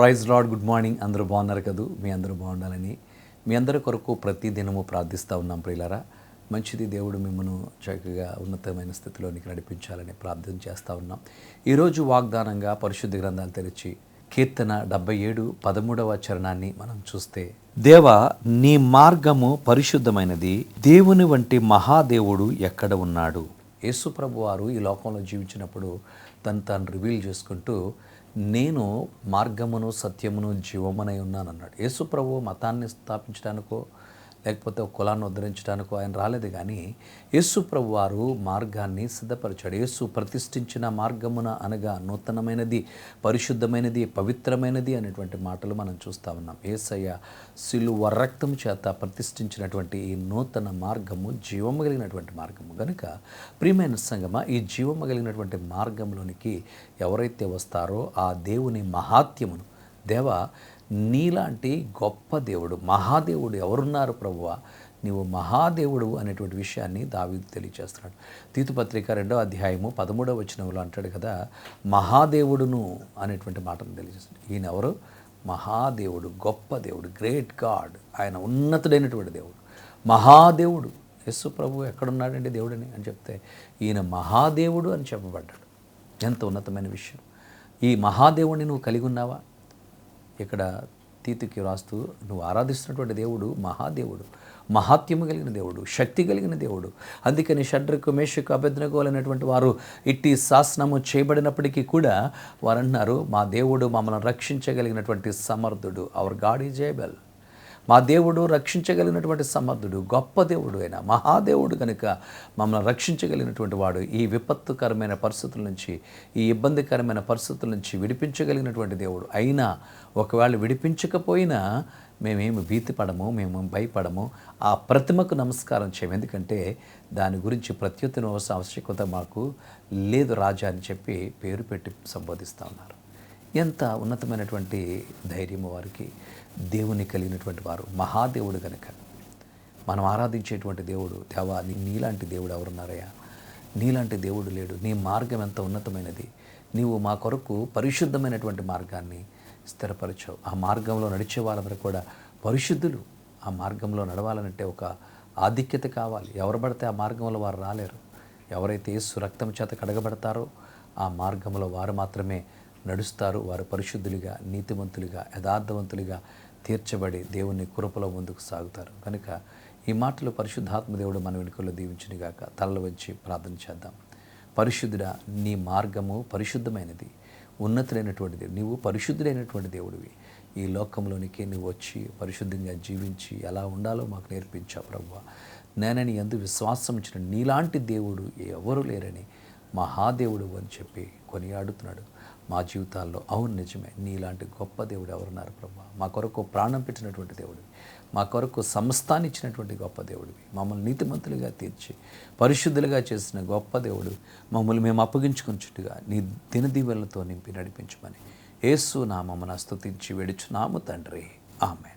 Praise lord good morning. అందరూ బాగున్నారు కదూ? మీ అందరూ బాగుండాలని మీ అందరి కొరకు ప్రతి దినము ప్రార్థిస్తూ ఉన్నాం ప్రియులరా. మంచిది దేవుడు మిమ్మల్ని చక్కగా ఉన్నతమైన స్థితిలోనికి నడిపించాలని ప్రార్థన చేస్తూ ఉన్నాం. ఈరోజు వాగ్దానంగా పరిశుద్ధ గ్రంథాలు తెరిచి కీర్తన డెబ్బై ఏడు పదమూడవ చరణాన్ని మనం చూస్తే దేవ నీ మార్గము పరిశుద్ధమైనది దేవుని వంటి మహాదేవుడు ఎక్కడ ఉన్నాడు? యేసుప్రభు వారు ఈ లోకంలో జీవించినప్పుడు తను తాను రివీల్ చేసుకుంటూ నేను మార్గమును సత్యమును జీవమునై ఉన్నానన్నాడు. యేసుప్రభు మతాన్ని స్థాపించడానికో లేకపోతే ఒక కులాన్ని ఉద్ధరించడానికి ఆయన రాలేదు కానీ యేసు ప్రభు వారు మార్గాన్ని సిద్ధపరిచాడు. యేసు ప్రతిష్ఠించిన మార్గమున అనగా నూతనమైనది పరిశుద్ధమైనది పవిత్రమైనది అనేటువంటి మాటలు మనం చూస్తూ ఉన్నాం. ఏసయ్య సిలువ రక్తం చేత ప్రతిష్ఠించినటువంటి ఈ నూతన మార్గము జీవము కలిగినటువంటి మార్గము. కనుక ప్రియమైన సంగమ ఈ జీవము కలిగినటువంటి మార్గంలోనికి ఎవరైతే వస్తారో ఆ దేవుని మహాత్యమును దేవ నీలాంటి గొప్ప దేవుడు మహాదేవుడు ఎవరున్నారు ప్రభువా? నీవు మహాదేవుడు అనేటువంటి విషయాన్ని దావీదు తెలియజేస్తున్నాడు తీతుపత్రిక రెండో అధ్యాయము పదమూడవ వచనంలో అంటాడు కదా మహాదేవుడును అనేటువంటి మాటను తెలియజేస్తున్నాడు. ఈయన ఎవరు? మహాదేవుడు గొప్ప దేవుడు గ్రేట్ గాడ్ ఆయన ఉన్నతుడైనటువంటి దేవుడు. మహాదేవుడు యస్సు ప్రభు ఎక్కడున్నాడండి దేవుడని అని చెప్తే ఈయన మహాదేవుడు అని చెప్పబడ్డాడు. ఎంత ఉన్నతమైన విషయం. ఈ మహాదేవుడిని నువ్వు కలిగి ఉన్నావా? ఇక్కడ తీతుకి రాస్తూ నువ్వు ఆరాధిస్తున్నటువంటి దేవుడు మహాదేవుడు. మహాత్యము కలిగిన దేవుడు శక్తి కలిగిన దేవుడు. అందుకని షడ్రకు మేషకు అభ్యర్థనగోలైనటువంటి వారు ఇట్టి శాసనము చేయబడినప్పటికీ కూడా వారు అంటున్నారు మా దేవుడు మమ్మల్ని రక్షించగలిగినటువంటి సమర్థుడు అవర్ గాడ్ ఈజ్ ఏబెల్ మా దేవుడు రక్షించగలిగినటువంటి సమర్థుడు గొప్ప దేవుడు అయినా మహాదేవుడు కనుక మమ్మల్ని రక్షించగలిగినటువంటి వాడు ఈ విపత్తుకరమైన పరిస్థితుల నుంచి ఈ ఇబ్బందికరమైన పరిస్థితుల నుంచి విడిపించగలిగినటువంటి దేవుడు అయినా ఒకవేళ విడిపించకపోయినా మేమేమి భీతిపడము మేము భయపడము ఆ ప్రతిమకు నమస్కారం చేయము. ఎందుకంటే దాని గురించి ప్రత్యుత్తర ఆవశ్యకత మాకు లేదు రాజా అని చెప్పి పేరు పెట్టి సంబోధిస్తూ ఉన్నారు. ఎంత ఉన్నతమైనటువంటి ధైర్యము వారికి దేవుని కలిగినటువంటి వారు మహాదేవుడు కనుక మనం ఆరాధించేటువంటి దేవుడు దేవా నీ నీలాంటి దేవుడు ఎవరున్నారయ్యా? నీలాంటి దేవుడు లేడు. నీ మార్గం ఎంత ఉన్నతమైనది? నీవు మా కొరకు పరిశుద్ధమైనటువంటి మార్గాన్ని స్థిరపరచావు. ఆ మార్గంలో నడిచే వాళ్ళందరూ కూడా పరిశుద్ధులు. ఆ మార్గంలో నడవాలనంటే ఒక ఆధిక్యత కావాలి. ఎవరు పడితే ఆ మార్గంలో వారు రాలేరు. ఎవరైతే సురక్తం చేత కడగబడతారో ఆ మార్గంలో వారు మాత్రమే నడుస్తారు. వారు పరిశుద్ధులుగా నీతిమంతులుగా యథార్థవంతులుగా తీర్చబడి దేవుని కృపలో ముందుకు సాగుతారు. కనుక ఈ మాటలు పరిశుద్ధాత్మ దేవుడు మన వెనుకల్లో దీవించునిగాక. తలలు వచ్చి ప్రార్థన చేద్దాం. పరిశుద్ధుడ నీ మార్గము పరిశుద్ధమైనది. ఉన్నతులైనటువంటి దేవుడు నీవు పరిశుద్ధుడైనటువంటి దేవుడివి. ఈ లోకంలోనికి నువ్వు వచ్చి పరిశుద్ధంగా జీవించి ఎలా ఉండాలో మాకు నేర్పించావు ప్రభు నేనని ఎందు విశ్వాసం ఇచ్చిన నీలాంటి దేవుడు ఎవరు లేరని మహాదేవుడు అని చెప్పి కొనియాడుతున్నాడు మా జీవితాల్లో. అవును నిజమే. నీలాంటి గొప్ప దేవుడు ఎవరున్నారు ప్రభా? మా కొరకు ప్రాణం పెట్టినటువంటి దేవుడు మా కొరకు సమస్తాన్ని ఇచ్చినటువంటి గొప్ప దేవుడివి. మమ్మల్ని నీతిమంతులుగా తీర్చి పరిశుద్ధులుగా చేసిన గొప్ప దేవుడు. మమ్మల్ని మేము అప్పగించుకుంచుట్టుగా నీ దినదీవెలతో నింపి నడిపించమని యేసు నామమున స్తుతించి వెడుచున్నాము తండ్రి. ఆమె